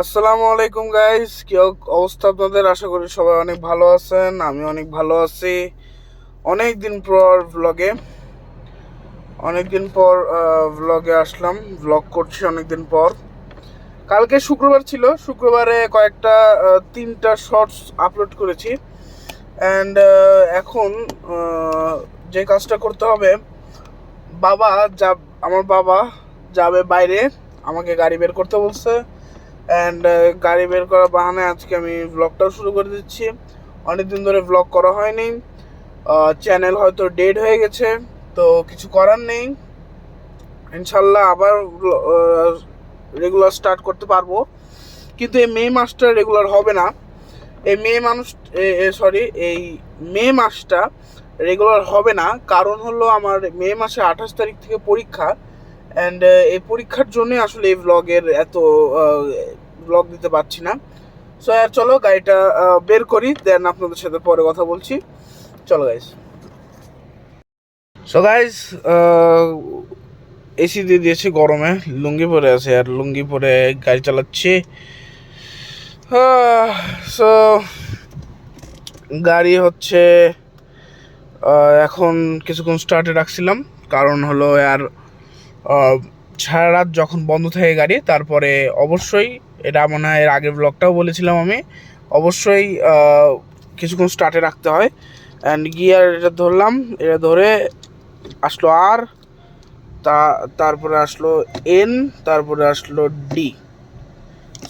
আসসালামু আলাইকুম গাইস কি অবস্থা আপনাদের? আশা করি সবাই অনেক ভালো আছেন, আমি অনেক ভালো আছি। অনেক দিন পর ভ্লগে অনেক দিন পর ভ্লগে আসলাম। ভ্লগ করছি অনেক দিন পর। কালকে শুক্রবার ছিল। শুক্রবারে কয়েকটা তিনটা শর্টস আপলোড করেছি। অ্যান্ড এখন যে কাজটা করতে হবে, বাবা যা আমার বাবা যাবে বাইরে। আমাকে গাড়ি বের করতে বলছে। অ্যান্ড গাড়ি বের করার বাহানায় আজকে আমি ব্লগটাও শুরু করে দিচ্ছি। অনেকদিন ধরে ব্লগ করা হয়নি। চ্যানেল হয়তো ডেড হয়ে গেছে, তো কিছু করার নেই। ইনশাল্লাহ আবার রেগুলার স্টার্ট করতে পারব। কিন্তু এই মে মাসটা রেগুলার হবে না। এই মে মানুষ সরি এই মে মাসটা রেগুলার হবে না। কারণ হলো আমার মে মাসে আঠাশ তারিখ থেকে পরীক্ষা। অ্যান্ড এই পরীক্ষার জন্য আসলে এই ব্লগের এত ব্লগ দিতে পারছি না। সো আর চলো গাড়িটা বের করি দেন আপনাদের সাথে পরে কথা বলছি। চলো গাইস সো গাইস এসি দিয়ে দিয়েছি গরমে। লুঙ্গি পরে আছে, আর লুঙ্গি পরে গাড়ি চালাচ্ছি। সো গাড়ি হচ্ছে এখন কিছুক্ষণ স্টার্টে রাখছিলাম। কারণ হলো, আর সারা রাত যখন বন্ধ থাকে গাড়ি, তারপরে অবশ্যই, এটা মনে হয় এর আগের ব্লগটাও বলেছিলাম আমি, অবশ্যই কিছুক্ষণ স্টার্টে রাখতে হয় অ্যান্ড গিয়ার এটা ধরলাম, এটা ধরে আসলো আর তা, তারপরে আসলো এন তারপরে আসলো ডি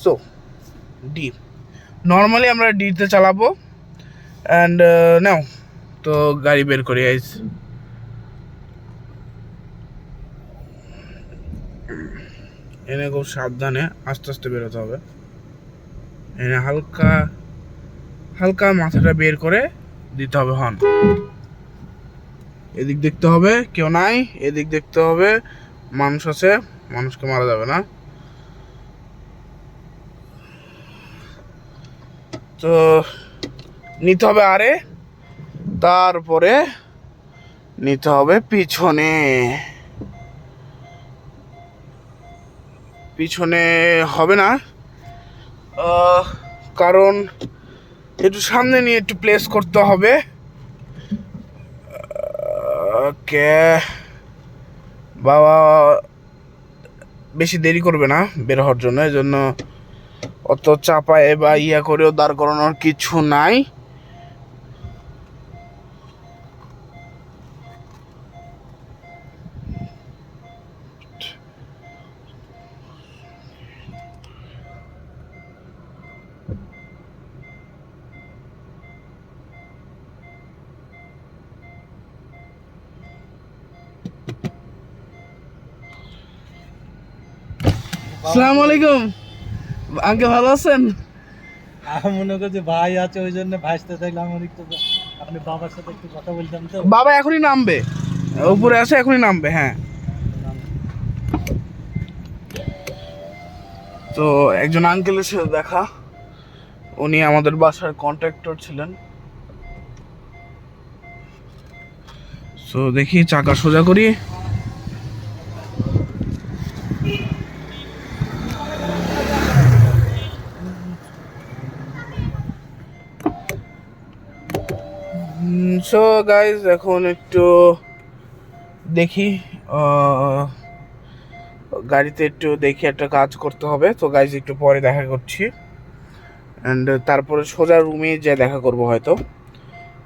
সো ডি নর্মালি আমরা ডিতে চালাবো। অ্যান্ড নাও, তো গাড়ি বের করি আইস এনে খুব সাবধানে আস্তে আস্তে বেরোতে হবে। এনে হালকা হালকা মাথাটা বের করে দিতে হবে হন। এদিক দেখতে হবে, কেউ নাই, এদিক দেখতে হবে, মানুষ আছে, মানুষকে মারা যাবে না। তো নিতে হবে আরে, তারপরে নিতে হবে পিছনে। পিছনে হবে না। কারণ একটু সামনে নিয়ে একটু প্লেস করতে হবে। ওকে বাবা বেশি দেরি করবে না বের হওয়ার জন্য এই জন্য অত চাপায় বা ইয়া করেও দাঁড় করানোর কিছু নাই। আসসালামু আলাইকুম। আঙ্কে ভালো আছেন? আমি মনে করছি ভাই আছে ওই জন্য ভাইসতে থাকলে আমার একটু আপনি বাবার সাথে একটু কথা বলতাম তো। বাবা এখনই নামবে। উপরে আছে এখনই নামবে হ্যাঁ। তো একজন আঙ্কেলের সাথে দেখা। উনি আমাদের বাসার কন্ট্রাক্টর ছিলেন। তো দেখি চাকা সোজা করি। সো গাইজ এখন একটু দেখি গাড়িতে একটু দেখি একটা কাজ করতে হবে। তো গাইজ একটু পরে দেখা করছি। অ্যান্ড তারপরে সোজা রুমে যে দেখা করব হয়তো।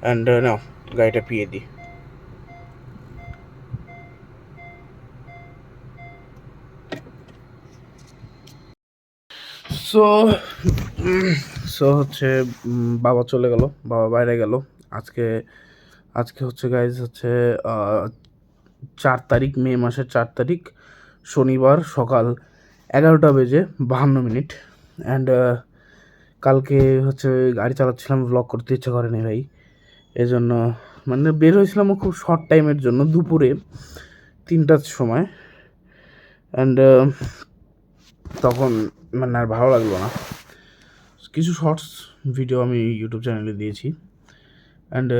অ্যান্ড নাও, গাড়িটা পিয়ে দিই। সো সো হচ্ছে বাবা চলে গেল, বাবা বাইরে গেল। আজকে আজকে হচ্ছে গাইজ হচ্ছে চার তারিখ, মে মাসের চার তারিখ, শনিবার সকাল এগারোটা বেজে বাহান্ন মিনিট। অ্যান্ড কালকে হচ্ছে গাড়ি চালাচ্ছিলাম ব্লগ করতে ইচ্ছা করেনি ভাই। এজন্য মানে বের হয়েছিলাম খুব শর্ট টাইমের জন্য, দুপুরে তিনটার সময়। অ্যান্ড তখন মানে আর ভালো লাগল না। কিছু শর্টস ভিডিও আমি ইউটিউব চ্যানেলে দিয়েছি। অ্যান্ড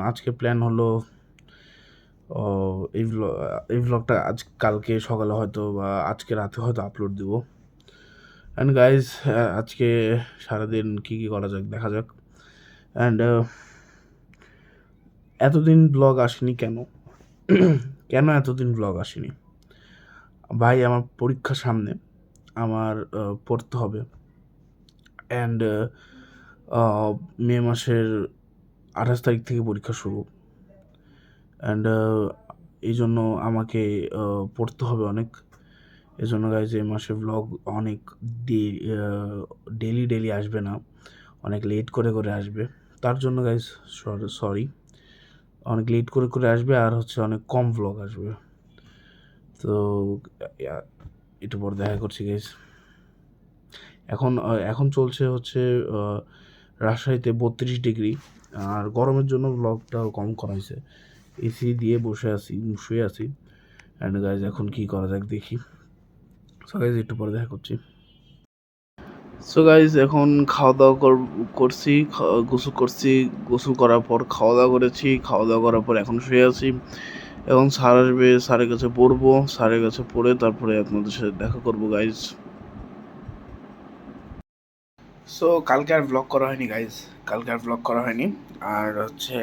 আজকে প্ল্যান হলো এই vlog- এই ব্লগটা আজ, কালকে, সকালে হয়তো বা আজকে রাতে হয়তো আপলোড দিব। অ্যান্ড গাইজ আজকে সারাদিন কী কী করা যাক, দেখা যাক। অ্যান্ড এতদিন ব্লগ আসেনি কেন? কেন এতদিন ব্লগ আসেনি? ভাই, আমার পরীক্ষা সামনে। আমার পড়তে হবে। অ্যান্ড মে মাসের আঠাশ তারিখ থেকে পরীক্ষা শুরু। অ্যান্ড এই জন্য আমাকে পড়তে হবে অনেক। এই জন্য গাইজ এই মাসে ব্লগ অনেক ডেলি ডেলি আসবে না। অনেক লেট করে করে আসবে। তার জন্য গাইজ সরি অনেক লেট করে করে আসবে আর হচ্ছে অনেক কম ব্লগ আসবে। তো একটু পর দেখা করছি গাইজ এখন এখন চলছে হচ্ছে রাজশাহীতে বত্রিশ ডিগ্রি। আর গরমের জন্য ব্লগটাও কম করা হয়েছে। এসি দিয়ে বসে আছি, শুয়ে আছি। অ্যান্ড গাইজ এখন কী করা যাক দেখি। সো গাইজ একটু পরে দেখা করছি। সো গাইজ এখন খাওয়া দাওয়া কর- করছি গোসল করছি। গোসল করার পর খাওয়া দাওয়া করেছি। খাওয়া দাওয়া করার পর এখন শুয়ে আছি। এখন স্যার আসবে, স্যারের কাছে পড়ব, স্যারের কাছে পড়ে তারপরে আপনাদের সাথে দেখা করব গাইজ সো কালকে আর ব্লগ করা হয়নি গাইজ কালকে আর ব্লগ করা হয়নি। আর হচ্ছে,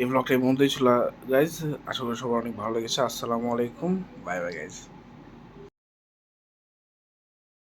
এই ব্লগটা এই মধ্যেই ছিল গাইজ আশা করি সবার অনেক ভালো লেগেছে। আসসালামু আলাইকুম। Bye bye guys